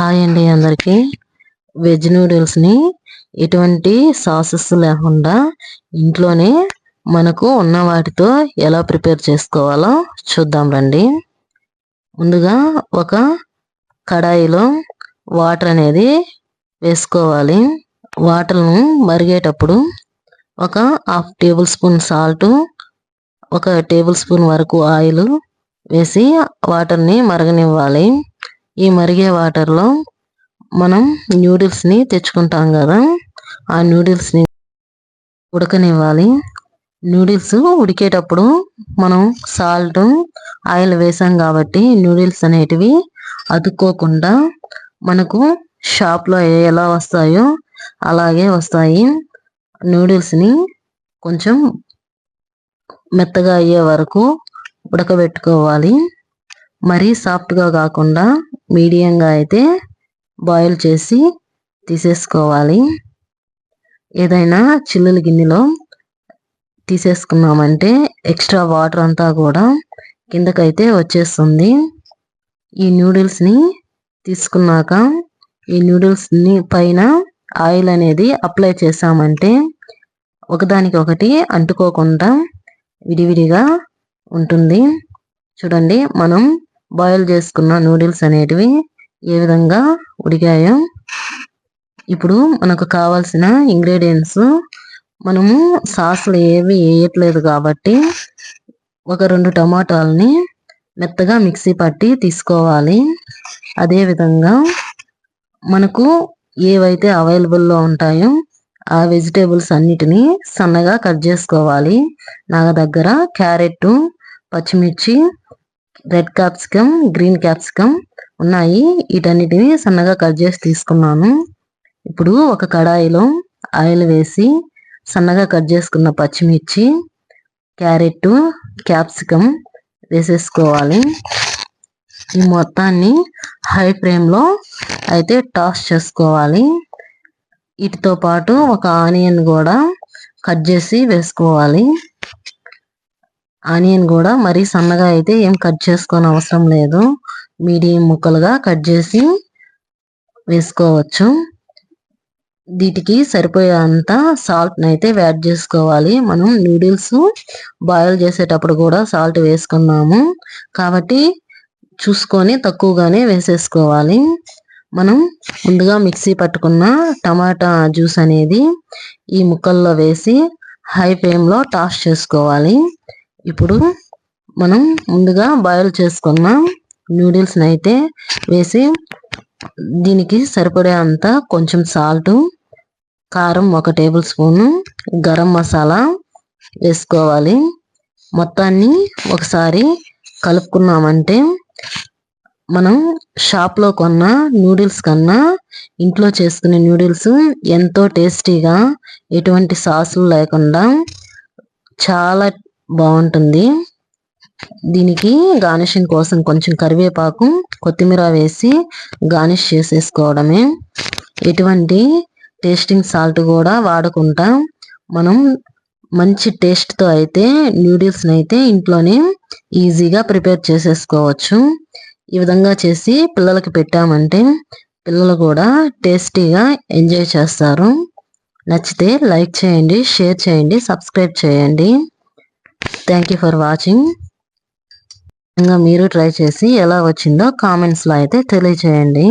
Hi అండి అందరికి. Veg నూడిల్స్ని ఎటువంటి సాసెస్ లేకుండా ఇంట్లోనే మనకు ఉన్న వాటితో ఎలా ప్రిపేర్ చేసుకోవాలో చూద్దాం రండి. ముందుగా ఒక కడాయిలో వాటర్ అనేది వేసుకోవాలి. వాటర్ను మరిగేటప్పుడు ఒక హాఫ్ టేబుల్ స్పూన్ సాల్ట్ ఒక టేబుల్ స్పూన్ వరకు ఆయిల్ వేసి వాటర్ని మరగనివ్వాలి. ఈ మరిగే వాటర్లో మనం నూడిల్స్ని తెచ్చుకుంటాం కదా ఆ నూడిల్స్ని ఉడకనివ్వాలి. నూడిల్స్ ఉడికేటప్పుడు మనం సాల్ట్ ఆయిల్ వేసాం కాబట్టి నూడిల్స్ అనేటివి అతుక్కోకుండా మనకు షాప్లో ఎలా వస్తాయో అలాగే వస్తాయి. నూడిల్స్ని కొంచెం మెత్తగా అయ్యే వరకు ఉడకబెట్టుకోవాలి. మరీ సాఫ్ట్గా కాకుండా మీడియంగా అయితే బాయిల్ చేసి తీసేసుకోవాలి. ఏదైనా చిల్లుల గిన్నెలో తీసేసుకున్నామంటే ఎక్స్ట్రా వాటర్ అంతా కూడా కిందకైతే వచ్చేస్తుంది. ఈ నూడిల్స్ని తీసుకున్నాక ఈ నూడిల్స్ని పైన ఆయిల్ అనేది అప్లై చేసామంటే ఒకదానికి ఒకటి అంటుకోకుండా విడివిడిగా ఉంటుంది. చూడండి మనం బాయిల్ చేసుకున్న నూడిల్స్ అనేటివి ఏ విధంగా ఉడికాయో ఇప్పుడు మనకు కావాల్సిన ఇంగ్రీడియంట్స్ మనము సాసులు ఏవి వేయట్లేదు కాబట్టి ఒక రెండు టమాటాలని మెత్తగా మిక్సీ పట్టి తీసుకోవాలి. అదేవిధంగా మనకు ఏవైతే అవైలబుల్లో ఉంటాయో ఆ వెజిటేబుల్స్ అన్నిటినీ సన్నగా కట్ చేసుకోవాలి. నా దగ్గర క్యారెట్ పచ్చిమిర్చి రెడ్ క్యాప్సికమ్ గ్రీన్ క్యాప్సికమ్ ఉన్నాయి. వీటన్నిటిని సన్నగా కట్ చేసి తీసుకున్నాను. ఇప్పుడు ఒక కడాయిలో ఆయిల్ వేసి సన్నగా కట్ చేసుకున్న పచ్చిమిర్చి క్యారెట్ క్యాప్సికమ్ వేసేసుకోవాలి. ఈ మొత్తాన్ని హై ఫ్లేమ్లో అయితే టాస్ చేసుకోవాలి. వీటితో పాటు ఒక ఆనియన్ కూడా కట్ చేసి వేసుకోవాలి. ఆనియన్ కూడా మరీ సన్నగా అయితే ఏం కట్ చేసుకోని అవసరం లేదు. మీడియం ముక్కలుగా కట్ చేసి వేసుకోవచ్చు. వీటికి సరిపోయేంత సాల్ట్ని అయితే యాడ్ చేసుకోవాలి. మనం నూడిల్స్ బాయిల్ చేసేటప్పుడు కూడా సాల్ట్ వేసుకున్నాము. కాబట్టి చూసుకొని తక్కువగానే వేసేసుకోవాలి. మనం ముందుగా మిక్సీ పట్టుకున్న టమాటా జ్యూస్ అనేది ఈ ముక్కల్లో వేసి హై ఫ్లేమ్లో టాస్ చేసుకోవాలి. ఇప్పుడు మనం ముందుగా బాయిల్ చేసుకున్న నూడిల్స్ని అయితే వేసి దీనికి సరిపడే అంత కొంచెం సాల్ట్ కారం ఒక టేబుల్ స్పూను గరం మసాలా వేసుకోవాలి. మొత్తాన్ని ఒకసారి కలుపుకున్నామంటే మనం షాప్లో కొన్న నూడిల్స్ కన్నా ఇంట్లో చేసుకునే నూడిల్స్ ఎంతో టేస్టీగా ఎటువంటి సాసులు లేకుండా చాలా బాగుంటుంది. దీనికి గార్నిషింగ్ కోసం కొంచెం కరివేపాకు కొత్తిమీర వేసి గార్నిష్ చేసేసుకోవడమే. ఎటువంటి టేస్టింగ్ సాల్ట్ కూడా వాడకుండా మనం మంచి టేస్ట్తో అయితే నూడిల్స్ని అయితే ఇంట్లోనే ఈజీగా ప్రిపేర్ చేసేసుకోవచ్చు. ఈ విధంగా చేసి పిల్లలకి పెట్టామంటే పిల్లలు కూడా టేస్టీగా ఎంజాయ్ చేస్తారు. నచ్చితే లైక్ చేయండి షేర్ చేయండి సబ్స్క్రైబ్ చేయండి. థ్యాంక్ యూ ఫర్ వాచింగ్ ఇంకా మీరు ట్రై చేసి ఎలా వచ్చిందో కామెంట్స్లో అయితే తెలియచేయండి.